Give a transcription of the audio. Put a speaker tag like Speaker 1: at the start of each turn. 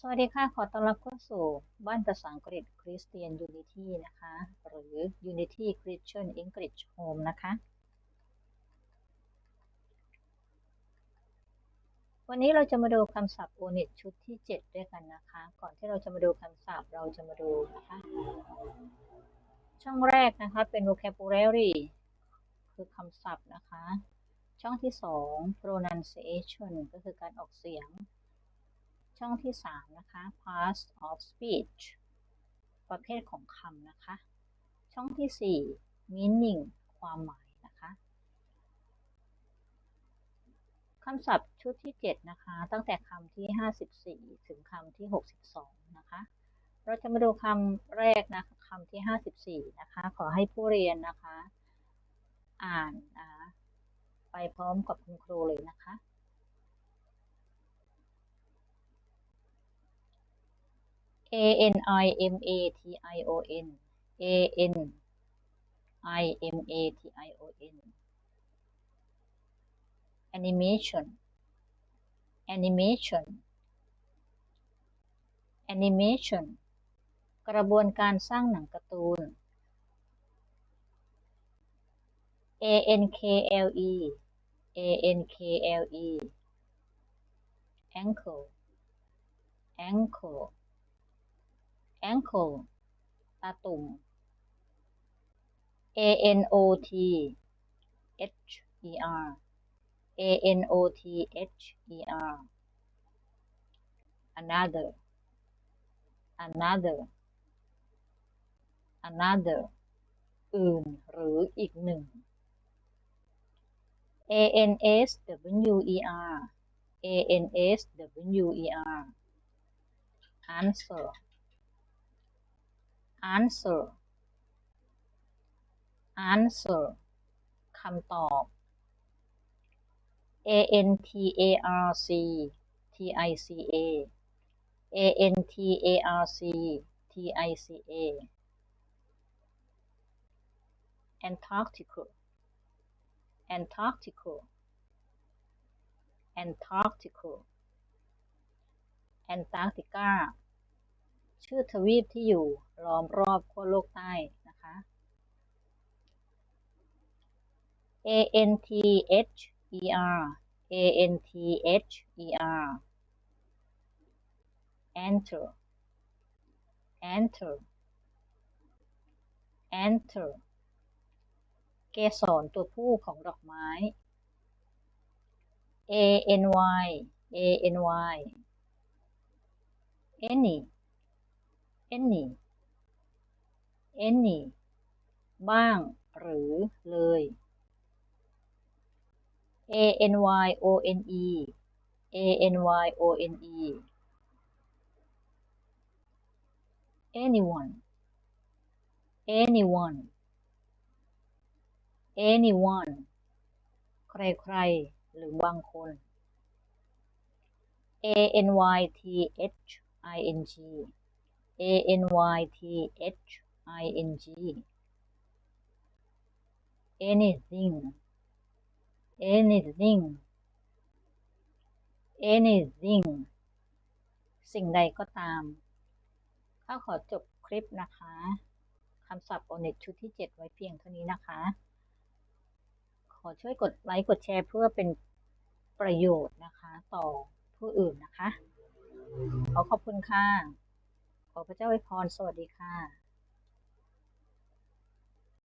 Speaker 1: สวัสดีค่ะ ขอต้อนรับเข้าสู่บ้านภาษาอังกฤษ Christian Unity นะคะ หรือ Unity Christian English Home นะคะ วันนี้เราจะมาดูคำศัพท์ UNIT ชุดที่ 7 ด้วยกันนะคะ ก่อนที่เราจะมาดูคำศัพท์เราจะมาดูนะคะ ช่องแรกนะคะเป็น vocabulary คือคำศัพท์นะคะ ช่องที่ 2 pronunciation ก็คือการออกเสียง ช่องที่ 3 นะคะ parts of speech ประเภทของคำนะคะ ช่องที่ 4 meaning ความหมายนะคะคำศัพท์ชุดที่ 7 นะคะ ตั้งแต่คำที่ 54 ถึงคำที่ 62 นะคะ เราจะมาดูคำแรกนะคะคำที่ 54 นะคะ ขอให้ผู้เรียนนะคะ อ่านนะไปพร้อมกับคุณครูเลยนะคะ A N I M A T I O N A N I M A T I O N animation animation animation กระบวนการสร้างหนังการ์ตูน A N K L E A N K L E ankle ankle ankle ตาตุ่ม a n o t h e r a n o t h e r another another another อื่นหรืออีกหนึ่ง a n s w e r a n s w e r answer Answer answer คำตอบ a n t a r c t i c a a n t a r c t i c a Antarctica Antarctica Antarctica Antarctica ชื่อทวีปที่อยู่ล้อมรอบขั้วโลกใต้นะคะ A N T H E R A N T H E R enter enter enter เกสรตัวผู้ของดอกไม้ A N Y A N Y any any any บ้าง หรือ เลย a n y o n e a n y o n e anyone anyone anyone ใครๆ หรือบางคน a n y t h i n g A N Y T H I N G anything anything anything สิ่งใดก็ตาม ข้าขอจบคลิปนะคะคำศัพท์โอเน็ตชุดที่ 7 ไว้เพียงเท่านี้นะคะ ขอช่วยกดไลค์กดแชร์เพื่อเป็นประโยชน์นะคะ ต่อผู้อื่นนะคะ ขอขอบคุณค่ะ ขอพระเจ้าอวยพร สวัสดีค่ะ